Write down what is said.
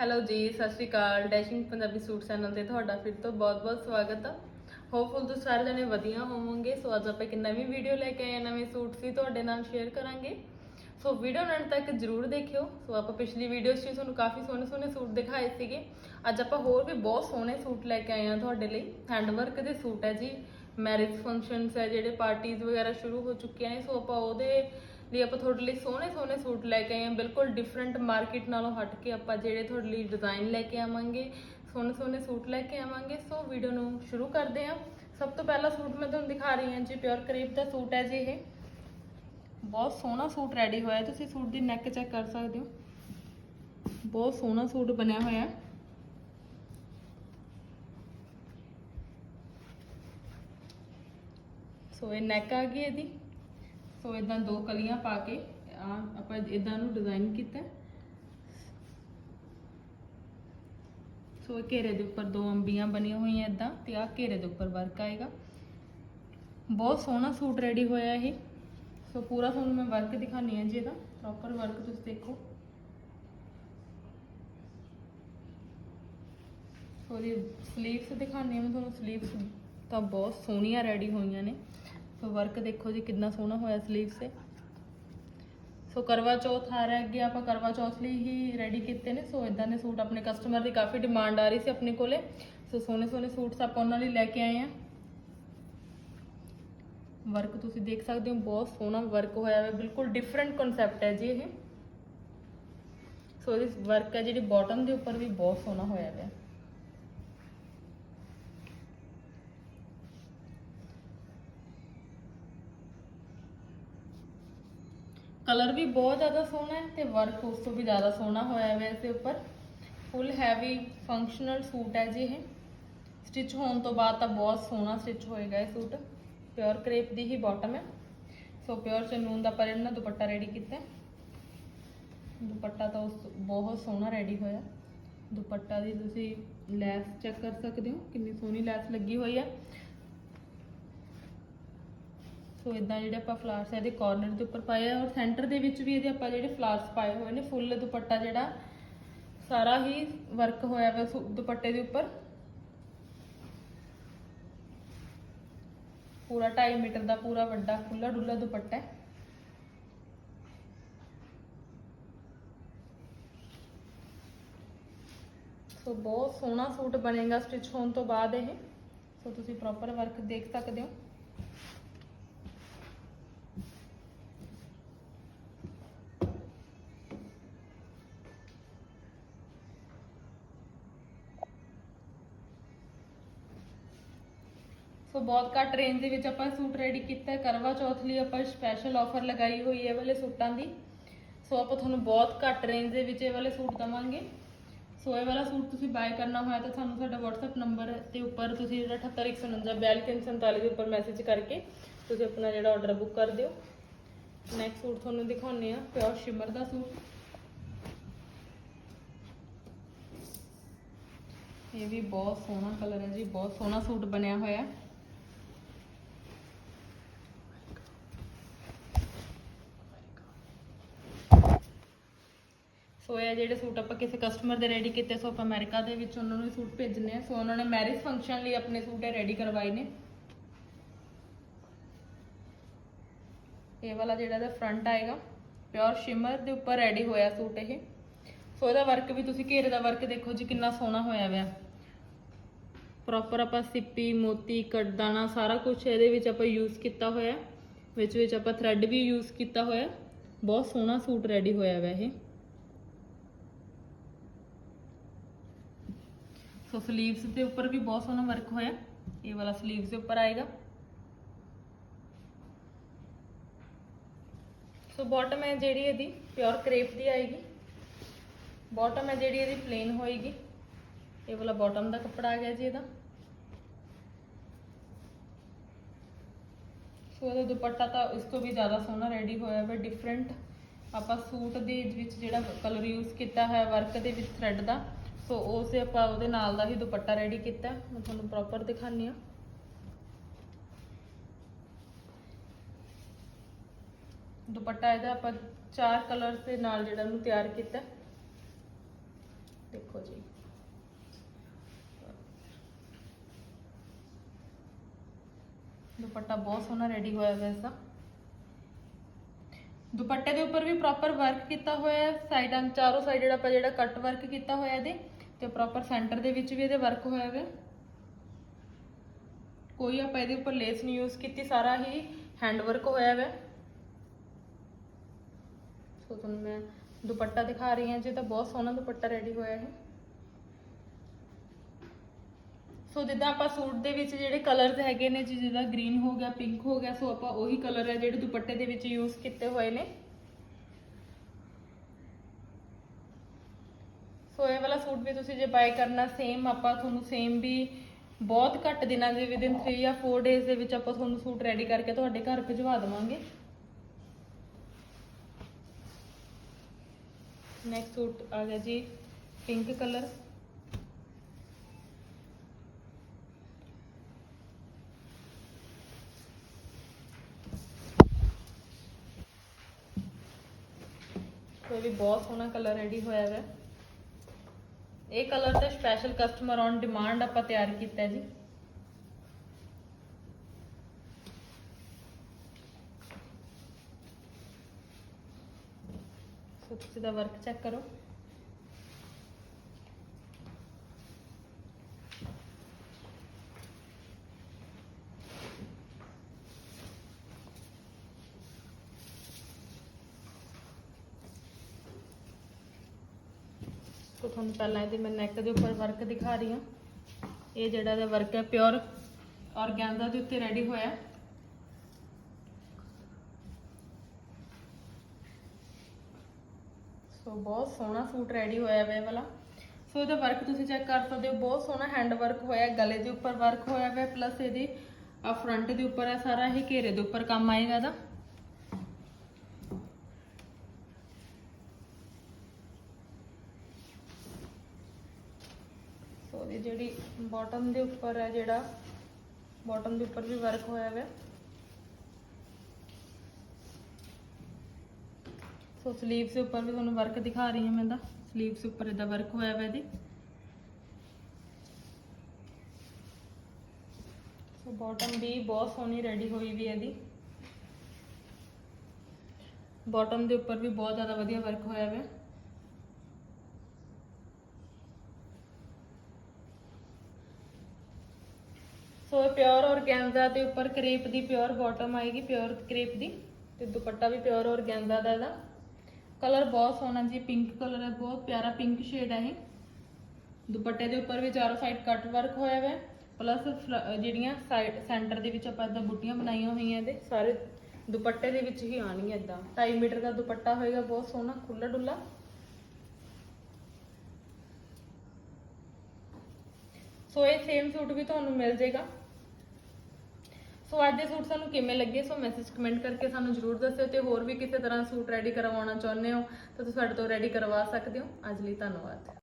Hello ਜੀ, ਸਤਿ ਸ਼੍ਰੀ ਅਕਾਲ। ਡੈਸ਼ਿੰਗ ਪੰਜਾਬੀ ਸੂਟ ਚੈਨਲ ਤੇ ਤੁਹਾਡਾ ਫਿਰ ਤੋਂ ਬਹੁਤ-ਬਹੁਤ ਸਵਾਗਤ ਆ। ਹੋਪਫੁਲ ਤੁਸੀਂ ਸਾਰੇ ਜਣੇ ਵਧੀਆ ਹੋਵੋਗੇ। ਸੋ ਅੱਜ ਆਪਾਂ ਇੱਕ ਨਵੀਂ ਵੀਡੀਓ ਲੈ ਕੇ ਆਏ ਹਾਂ, ਨਵੇਂ ਸੂਟ ਸੀ ਤੁਹਾਡੇ ਨਾਲ ਸ਼ੇਅਰ ਕਰਾਂਗੇ। ਸੋ ਵੀਡੀਓ ਨਾਲ ਤੱਕ ਜਰੂਰ ਦੇਖਿਓ। ਸੋ ਆਪਾਂ ਪਿਛਲੀ ਵੀਡੀਓ 'ਚ ਤੁਹਾਨੂੰ ਕਾਫੀ ਸੋਹਣੇ ਸੋਹਣੇ ਸੂਟ ਦਿਖਾਏ ਸੀਗੇ। ਅੱਜ ਆਪਾਂ ਹੋਰ ਵੀ ਬਹੁਤ ਸੋਹਣੇ ਸੂਟ ਲੈ ਕੇ ਆਏ ਹਾਂ ਤੁਹਾਡੇ ਲਈ। ਹੈਂਡ ਵਰਕ ਦੇ ਸੂਟ ਹੈ ਜੀ। ਮੈਰਿਜ ਫੰਕਸ਼ਨਸ ਹੈ, ਜਿਹੜੇ ਪਾਰਟੀਆਂ ਵਗੈਰਾ ਸ਼ੁਰੂ ਹੋ ਚੁੱਕੀਆਂ ਨੇ। ਸੋ ਆਪਾਂ ਉਹਦੇ ਲਈ ਆਪਾਂ ਤੁਹਾਡੇ ਲਈ ਸੋਹਣੇ ਸੋਹਣੇ ਸੂਟ ਲੈ ਕੇ ਆਏ ਹਾਂ। ਬਿਲਕੁਲ ਡਿਫਰੈਂਟ ਮਾਰਕੀਟ ਨਾਲੋਂ ਹਟ ਕੇ ਆਪਾਂ ਜਿਹੜੇ ਤੁਹਾਡੇ ਲਈ ਡਿਜ਼ਾਈਨ ਲੈ ਕੇ ਆਵਾਂਗੇ, ਸੋਹਣੇ ਸੋਹਣੇ ਸੂਟ ਲੈ ਕੇ ਆਵਾਂਗੇ। ਸੋ ਵੀਡੀਓ ਨੂੰ ਸ਼ੁਰੂ ਕਰਦੇ ਹਾਂ। ਸਭ ਤੋਂ ਪਹਿਲਾ ਸੂਟ ਮੈਂ ਤੁਹਾਨੂੰ ਦਿਖਾ ਰਹੀ ਹਾਂ ਜੀ ਪਿਓਰ ਕਰੀਬ ਦਾ ਸੂਟ ਹੈ ਜੀ ਇਹ। ਬਹੁਤ ਸੋਹਣਾ ਸੂਟ ਰੈਡੀ ਹੋਇਆ। ਤੁਸੀਂ ਸੂਟ ਦੀ ਨੈਕ ਚੈੱਕ ਕਰ ਸਕਦੇ ਹੋ। ਬਹੁਤ ਸੋਹਣਾ ਸੂਟ ਬਣਿਆ ਹੋਇਆ। ਹੈ ਸੋ ਇਹ ਨੈਕ ਆ ਗਈ ਇਹਦੀ। ਸੋ ਇਦਾਂ ਦੋ ਕਲੀਆਂ ਪਾ ਕੇ, ਆ ਆਪਾਂ ਇਦਾਂ ਨੂੰ ਡਿਜ਼ਾਈਨ ਕੀਤਾ। ਸੋ ਇਹ ਘੇਰੇ ਦੇ ਉੱਪਰ ਦੋ ਅੰਬੀਆਂ ਬਣੀਆਂ ਹੋਈਆਂ ਇਦਾਂ ਤੇ ਆ ਘੇਰੇ ਦੇ ਉੱਪਰ ਵਰਕ ਆਏਗਾ। ਬਹੁਤ ਸੋਹਣਾ ਸੂਟ ਰੈਡੀ ਹੋਇਆ ਇਹ। ਸੋ ਪੂਰਾ ਤੁਹਾਨੂੰ ਮੈਂ ਵਰਕ ਦਿਖਾਣੀ ਹੈ ਜੀ ਇਹਦਾ। ਪ੍ਰੋਪਰ ਵਰਕ ਤੁਸੀਂ ਦੇਖੋ। ਸੋ ਇਹਦੀ ਸਲੀਵਸ ਦਿਖਾਣੀ ਹੈ ਮੈਂ ਤੁਹਾਨੂੰ। ਸਲੀਵਸ ਤਾਂ ਬਹੁਤ ਸੋਹਣੀਆਂ ਰੈਡੀ ਹੋਈਆਂ ਨੇ। ਸੋ ਵਰਕ ਦੇਖੋ ਜੀ ਕਿੰਨਾ ਸੋਹਣਾ ਹੋਇਆ ਸਲੀਵਸ ਤੇ ਸੋ ਕਰਵਾ ਚੌਥ ਆ ਰਿਹਾ ਅੱਗੇ ਆਪਾਂ ਕਰਵਾ ਚੌਥ ਲਈ ਹੀ ਰੈਡੀ ਕੀਤੇ ਨੇ। ਸੋ ਇਦਾਂ ਦੇ ਸੂਟ ਆਪਣੇ ਕਸਟਮਰ ਦੀ ਕਾਫੀ ਡਿਮਾਂਡ ਆ ਰਹੀ ਸੀ ਆਪਣੇ ਕੋਲੇ। ਸੋ ਸੋਹਣੇ ਸੋਹਣੇ ਸੂਟਸ ਆਪਾਂ ਉਹਨਾਂ ਲਈ ਲੈ ਕੇ ਆਏ ਆ ਵਰਕ ਤੁਸੀਂ ਦੇਖ ਸਕਦੇ ਹੋ, ਬਹੁਤ ਸੋਹਣਾ ਵਰਕ ਹੋਇਆ ਹੈ ਬਿਲਕੁਲ ਡਿਫਰੈਂਟ ਕਨਸੈਪਟ ਹੈ ਜੀ ਇਹ। ਸੋ ਇਸ ਵਰਕ ਹੈ ਜਿਹੜੀ ਬਾਟਮ ਦੇ ਉੱਪਰ ਵੀ ਬਹੁਤ ਸੋਹਣਾ ਹੋਇਆ ਹੈ ਕਲਰ ਵੀ ਬਹੁਤ ਜ਼ਿਆਦਾ ਸੋਹਣਾ ਹੈ ਤੇ ਵਰਕ ਉਸ ਤੋਂ ਵੀ ਜ਼ਿਆਦਾ ਸੋਹਣਾ ਹੋਇਆ ਹੈ ਇਸ ਦੇ ਉੱਪਰ। ਫੁੱਲ ਹੈਵੀ ਫੰਕਸ਼ਨਲ ਸੂਟ ਹੈ ਜੀ ਇਹ। ਸਟਿਚ ਹੋਣ ਤੋਂ ਬਾਅਦ ਤਾਂ ਬਹੁਤ ਸੋਹਣਾ ਸਟਿਚ ਹੋਏਗਾ ਇਹ ਸੂਟ। ਪਿਓਰ ਕਰੇਪ ਦੀ ਹੀ ਬਾਟਮ ਹੈ। ਸੋ ਪਿਓਰ ਚਨੂਨ ਦਾ ਪਰ ਇਹਨਾਂ ਦੁਪੱਟਾ ਰੈਡੀ ਕੀਤਾ ਦੁਪੱਟਾ ਤਾਂ ਉਸ ਬਹੁਤ ਸੋਹਣਾ ਰੈਡੀ ਹੋਇਆ। ਦੁਪੱਟਾ ਦੀ ਤੁਸੀਂ ਲੈਸ ਚੈੱਕ ਕਰ ਸਕਦੇ ਹੋ। ਕਿੰਨੀ ਸੋਹਣੀ ਲੈਸ ਲੱਗੀ ਹੋਈ ਹੈ। ਸੋ ਇਦਾਂ ਜਿਹੜੇ ਆਪਾਂ ਫਲਾਵਰਸ ਇਹਦੇ ਕਾਰਨਰ ਦੇ ਉੱਪਰ ਪਾਏ ਆ ਔਰ ਸੈਂਟਰ ਦੇ ਵਿੱਚ ਵੀ ਇਹਦੇ ਆਪਾਂ ਜਿਹੜੇ ਫਲਾਰਸ ਪਾਏ ਹੋਏ ਨੇ, ਫੁੱਲ ਦੁਪੱਟਾ ਜਿਹੜਾ, ਸਾਰਾ ਹੀ ਵਰਕ ਹੋਇਆ ਵਾ ਸੂ- ਦੁਪੱਟੇ ਦੇ ਉੱਪਰ। ਪੂਰਾ 2.5 ਮੀਟਰ ਦਾ ਪੂਰਾ ਵੱਡਾ ਖੁੱਲਾ ਡੁੱਲਾ ਦੁਪੱਟਾ ਹੈ। ਸੋ ਬਹੁਤ ਸੋਹਣਾ ਸੂਟ ਬਣੇਗਾ ਸਟਿਚ ਹੋਣ ਤੋਂ ਬਾਅਦ ਇਹ। ਸੋ ਤੁਸੀਂ ਪ੍ਰੋਪਰ ਵਰਕ ਦੇਖ ਸਕਦੇ ਹੋ। ਸੋ ਬਹੁਤ ਘੱਟ ਰੇਂਜ ਦੇ ਵਿੱਚ ਆਪਾਂ ਸੂਟ ਰੈਡੀ ਕੀਤਾ ਕਰਵਾ ਚੌਥ ਲਈ ਆਪਾਂ ਸਪੈਸ਼ਲ ਆਫਰ ਲਗਾਈ ਹੋਈ ਹੈ ਇਹ ਵਾਲੇ ਸੂਟਾਂ ਦੀ। ਸੋ ਆਪਾਂ ਤੁਹਾਨੂੰ ਬਹੁਤ ਘੱਟ ਰੇਂਜ ਦੇ ਵਿੱਚ ਇਹ ਵਾਲੇ ਸੂਟ ਦਵਾਂਗੇ। ਸੋ ਇਹ ਵਾਲਾ ਸੂਟ ਤੁਸੀਂ ਬਾਏ ਕਰਨਾ ਹੋਇਆ ਤਾਂ ਤੁਹਾਨੂੰ ਸਾਡਾ WhatsApp ਨੰਬਰ ਦੇ ਉੱਪਰ ਤੁਸੀਂ ਜਿਹੜਾ 78149 42347 ਦੇ ਉੱਪਰ ਮੈਸੇਜ ਕਰਕੇ ਤੁਸੀਂ ਆਪਣਾ ਜਿਹੜਾ ਆਰਡਰ ਬੁੱਕ ਕਰ ਦਿਓ। ਨੈਕਸਟ ਸੂਟ ਤੁਹਾਨੂੰ ਦਿਖਾਉਂਦੇ ਆ ਪਿਓਰ ਸ਼ਿਮਰ ਦਾ ਸੂਟ। ਇਹ ਵੀ ਬਹੁਤ ਸੋਹਣਾ ਕਲਰ ਹੈ ਜੀ, ਬਹੁਤ ਸੋਹਣਾ ਸੂਟ ਬਣਿਆ ਹੋਇਆ। ਸੋ ਇਹ ਜਿਹੜੇ ਸੂਟ ਆਪਾਂ ਕਿਸੇ ਕਸਟਮਰ ਦੇ ਰੈਡੀ ਕੀਤੇ, ਸੋ ਆਪਾਂ ਅਮਰੀਕਾ ਦੇ ਵਿੱਚ ਉਹਨਾਂ ਨੂੰ ਇਹ ਸੂਟ ਭੇਜਨੇ ਆ। ਸੋ ਉਹਨਾਂ ਨੇ ਮੈਰਿਜ ਫੰਕਸ਼ਨ ਲਈ ਆਪਣੇ ਸੂਟ ਇਹ ਰੈਡੀ ਕਰਵਾਏ ਨੇ। ਇਹ ਵਾਲਾ ਜਿਹੜਾ ਦਾ ਫਰੰਟ ਆਏਗਾ ਪਿਓਰ ਸ਼ਿਮਰ ਦੇ ਉੱਪਰ ਰੈਡੀ ਹੋਇਆ ਸੂਟ ਇਹ। ਸੋ ਇਹਦਾ ਵਰਕ ਵੀ ਤੁਸੀਂ ਘੇਰੇ ਦਾ ਵਰਕ ਦੇਖੋ ਜੀ, ਕਿੰਨਾ ਸੋਹਣਾ ਹੋਇਆ ਹੋਇਆ ਪ੍ਰੋਪਰ ਆਪਾਂ ਸਿੱਪੀ, ਮੋਤੀ ਕਟਦਾਣਾ ਸਾਰਾ ਕੁਝ ਇਹਦੇ ਵਿੱਚ ਆਪਾਂ ਯੂਜ਼ ਕੀਤਾ ਹੋਇਆ। ਵਿੱਚ ਵਿੱਚ ਆਪਾਂ ਥ੍ਰੈਡ ਵੀ ਯੂਜ਼ ਕੀਤਾ ਹੋਇਆ। ਬਹੁਤ ਸੋਹਣਾ ਸੂਟ ਰੈਡੀ ਹੋਇਆ ਹੋਇਆ ਇਹ। ਸੋ ਸਲੀਵਸ ਦੇ ਉੱਪਰ ਵੀ ਬਹੁਤ ਸੋਹਣਾ ਵਰਕ ਹੋਇਆ। ਇਹ ਵਾਲਾ ਸਲੀਵਸ ਦੇ ਉੱਪਰ ਆਏਗਾ। ਸੋ ਬਾਟਮ ਹੈ ਜਿਹੜੀ ਇਹਦੀ ਪਿਓਰ ਕਰੇਪ ਦੀ ਆਏਗੀ। ਬਾਟਮ ਹੈ ਜਿਹੜੀ ਇਹਦੀ ਪਲੇਨ ਹੋਏਗੀ। ਇਹ ਵਾਲਾ ਬਾਟਮ ਦਾ ਕੱਪੜਾ ਆ ਗਿਆ ਜੀ ਇਹਦਾ। ਸੋ ਇਹਦਾ ਦੁਪੱਟਾ ਤਾਂ ਇਸ ਤੋਂ ਵੀ ਜ਼ਿਆਦਾ ਸੋਹਣਾ ਰੈਡੀ ਹੋਇਆ ਹੈ ਡਿਫਰੈਂਟ ਆਪਾਂ ਸੂਟ ਦੇ ਵਿੱਚ ਜਿਹੜਾ ਕਲਰ ਯੂਜ਼ ਕੀਤਾ ਹੈ ਵਰਕ ਦੇ ਵਿੱਚ ਥ੍ਰੈਡ ਦਾ ਸੋ ਉਸੇ ਆਪਾਂ ਉਹਦੇ ਨਾਲ ਦਾ ਹੀ ਦੁਪੱਟਾ ਰੈਡੀ ਕੀਤਾ। ਮੈਂ ਤੁਹਾਨੂੰ ਪ੍ਰੋਪਰ ਦਿਖਾਉਂਦੀ ਹਾਂ। ਦੁਪੱਟਾ ਇਹਦਾ ਆਪਾਂ ਚਾਰ ਕਲਰਸ ਦੇ ਨਾਲ ਜਿਹੜਾ ਉਹਨੂੰ ਤਿਆਰ ਕੀਤਾ। ਦੇਖੋ ਜੀ। ਦੁਪੱਟਾ ਬਹੁਤ ਸੋਹਣਾ ਰੈਡੀ ਹੋਇਆ ਹੋਇਆ ਇਸਦਾ ਦੁਪੱਟੇ ਦੇ ਉੱਪਰ ਵੀ ਪ੍ਰੋਪਰ ਵਰਕ ਕੀਤਾ ਹੋਇਆ ਹੈ। ਸਾਈਡਾਂ ਚਾਰੋਂ ਸਾਈਡ ਜਿਹੜਾ ਆਪਾਂ ਜਿਹੜਾ ਕੱਟ ਵਰਕ ਕੀਤਾ ਹੋਇਆ ਇਹਦੇ। ਤੇ ਪ੍ਰੋਪਰ ਸੈਂਟਰ ਦੇ ਵਿੱਚ ਵੀ ਇਹਦੇ ਵਰਕ ਹੋਇਆ ਹੋਇਆ ਕੋਈ ਆਪਾਂ ਇਹਦੇ ਉੱਪਰ ਲੇਸ ਨਹੀਂ ਯੂਜ਼ ਕੀਤੀ, ਸਾਰਾ ਹੀ ਹੈਂਡ ਵਰਕ ਹੋਇਆ ਹੋਇਆ ਸੋ ਤੁਹਾਨੂੰ ਮੈਂ ਦੁਪੱਟਾ ਦਿਖਾ ਰਹੀ ਹਾਂ, ਜੇ ਤਾਂ ਬਹੁਤ ਸੋਹਣਾ ਦੁਪੱਟਾ ਰੈਡੀ ਹੋਇਆ ਹੈ ਸੋ ਜਿੱਦਾਂ ਆਪਾਂ ਸੂਟ ਦੇ ਵਿੱਚ ਜਿਹੜੇ ਕਲਰਸ ਹੈਗੇ ਨੇ ਜੀ ਜਿੱਦਾਂ ਗ੍ਰੀਨ ਹੋ ਗਿਆ ਪਿੰਕ ਹੋ ਗਿਆ, ਸੋ ਆਪਾਂ ਉਹੀ ਕਲਰ ਹੈ ਜਿਹੜੇ ਦੁਪੱਟੇ ਦੇ ਵਿੱਚ ਯੂਜ਼ ਕੀਤੇ ਹੋਏ ਨੇ। ਸੋ ਇਹ ਵਾਲਾ ਸੂਟ ਵੀ ਤੁਸੀਂ ਜੇ ਬਾਏ ਕਰਨਾ ਸੇਮ ਆਪਾਂ ਤੁਹਾਨੂੰ ਸੇਮ ਵੀ ਬਹੁਤ ਘੱਟ ਦਿਨਾਂ ਦੇ ਵਿਦਿਨ 3 ਜਾਂ 4 ਡੇਜ਼ ਦੇ ਵਿੱਚ ਆਪਾਂ ਤੁਹਾਨੂੰ ਸੂਟ ਰੈਡੀ ਕਰਕੇ ਤੁਹਾਡੇ ਘਰ ਭਿਜਵਾ ਦੇਵਾਂਗੇ। ਨੈਕਸਟ ਸੂਟ ਆ ਗਿਆ ਜੀ ਪਿੰਕ ਕਲਰ ਕੋਈ ਵੀ ਬਹੁਤ ਸੋਹਣਾ ਕਲਰ ਰੈਡੀ ਹੋਇਆ ਹੈ ਇਹ ਕਲਰ ਤਾਂ ਸਪੈਸ਼ਲ ਕਸਟਮਰ ਔਨ ਡਿਮਾਂਡ ਆਪਾਂ ਤਿਆਰ ਕੀਤਾ ਜੀ। ਸੋ ਤੁਸੀਂ ਦਾ ਵਰਕ ਚੈੱਕ ਕਰੋ। ਤੁਹਾਨੂੰ ਪਹਿਲਾਂ ਇਹਦੇ ਮੈਂ ਨੈਕ ਦੇ ਉੱਪਰ ਵਰਕ ਦਿਖਾ ਰਹੀ ਹਾਂ। ਇਹ ਜਿਹੜਾ ਦਾ ਵਰਕ ਹੈ ਪਿਓਰ ਔਰਗੈਂਜ਼ਾ ਦੇ ਉੱਤੇ ਰੈਡੀ ਹੋਇਆ। ਸੋ ਬਹੁਤ ਸੋਹਣਾ ਸੂਟ ਰੈਡੀ ਹੋਇਆ ਵਾ ਇਹ ਵਾਲਾ। ਸੋ ਇਹਦਾ ਵਰਕ ਤੁਸੀਂ ਚੈੱਕ ਕਰ ਸਕਦੇ ਹੋ, ਬਹੁਤ ਸੋਹਣਾ ਹੈਂਡ ਵਰਕ ਹੋਇਆ, ਗਲੇ ਦੇ ਉੱਪਰ ਵਰਕ ਹੋਇਆ ਹੋਇਆ ਪਲੱਸ ਇਹਦੀ ਫਰੰਟ ਦੇ ਉੱਪਰ ਹੈ ਸਾਰਾ, ਇਹ ਘੇਰੇ ਦੇ ਉੱਪਰ ਕੰਮ ਆਏਗਾ ਇਹਦਾ। ਇਹ ਜਿਹੜੀ ਬਾਟਮ ਦੇ ਉੱਪਰ ਹੈ ਜਿਹੜਾ ਬਾਟਮ ਦੇ ਉੱਪਰ ਵੀ ਵਰਕ ਹੋਇਆ ਹੋਇਆ ਸੋ ਸਲੀਵਸ ਦੇ ਉੱਪਰ ਵੀ ਤੁਹਾਨੂੰ ਵਰਕ ਦਿਖਾ ਰਹੀ ਹਾਂ ਮੈਂ ਦਾ ਸਲੀਵਸ ਉੱਪਰ ਇਹਦਾ ਵਰਕ ਹੋਇਆ ਹੋਇਆ ਇਹਦੀ। ਸੋ ਬਾਟਮ ਵੀ ਬਹੁਤ ਸੋਹਣੀ ਰੈਡੀ ਹੋਈ ਵੀ ਇਹਦੀ। ਬਾਟਮ ਦੇ ਉੱਪਰ ਵੀ ਬਹੁਤ ਜ਼ਿਆਦਾ ਵਧੀਆ ਵਰਕ ਹੋਇਆ ਹੋਇਆ ਸੋ ਇਹ ਪਿਓਰ ਔਰਗੈਂਜ਼ਾ ਦੇ ਉੱਪਰ ਕਰੇਪ ਦੀ ਪਿਓਰ ਬਾਟਮ ਆਏਗੀ ਪਿਓਰ ਕਰੇਪ ਦੀ ਤੇ ਦੁਪੱਟਾ ਵੀ ਪਿਓਰ ਔਰਗੈਂਜ਼ਾ ਦਾ ਇਹਦਾ। ਕਲਰ ਬਹੁਤ ਸੋਹਣਾ ਜੀ ਪਿੰਕ ਕਲਰ ਹੈ, ਬਹੁਤ ਪਿਆਰਾ ਪਿੰਕ ਸ਼ੇਡ ਹੈ ਇਹ। ਦੁਪੱਟੇ ਦੇ ਉੱਪਰ ਵੀ ਚਾਰੋਂ ਸਾਈਡ ਕੱਟ ਵਰਕ ਹੋਇਆ ਹੋਇਆ ਪਲੱਸ ਜਿਹੜੀਆਂ ਸਾਈਡ ਸੈਂਟਰ ਦੇ ਵਿੱਚ ਆਪਾਂ ਇਦਾਂ ਬੁੱਟੀਆਂ ਬਣਾਈਆਂ ਹੋਈਆਂ ਇਹਦੇ, ਸਾਰੇ ਦੁਪੱਟੇ ਦੇ ਵਿੱਚ ਹੀ ਆਣਗੀਆਂ ਇਦਾਂ 2.5 ਮੀਟਰ ਦਾ ਦੁਪੱਟਾ ਹੋਏਗਾ, ਬਹੁਤ ਸੋਹਣਾ ਖੁੱਲਾ ਡੁੱਲਾ। ਸੋ ਇਹ ਸੇਮ ਸੂਟ ਵੀ ਤੁਹਾਨੂੰ ਮਿਲ ਜਾਏਗਾ। ਸੋ ਅੱਜ ਦੇ ਸੂਟ ਸਾਨੂੰ ਕਿਵੇਂ ਲੱਗੇ? ਸੋ ਮੈਸੇਜ ਕਮੈਂਟ ਕਰਕੇ ਸਾਨੂੰ ਜਰੂਰ ਦੱਸਿਓ ਤੇ ਹੋਰ ਵੀ ਕਿਸੇ ਤਰ੍ਹਾਂ ਸੂਟ ਰੈਡੀ ਕਰਵਾਉਣਾ ਚਾਹੁੰਦੇ ਹੋ ਤਾਂ ਤੁਸੀਂ ਸਾਡੇ ਤੋਂ ਰੈਡੀ ਕਰਵਾ ਸਕਦੇ ਹੋ। ਅੱਜ ਲਈ ਧੰਨਵਾਦ।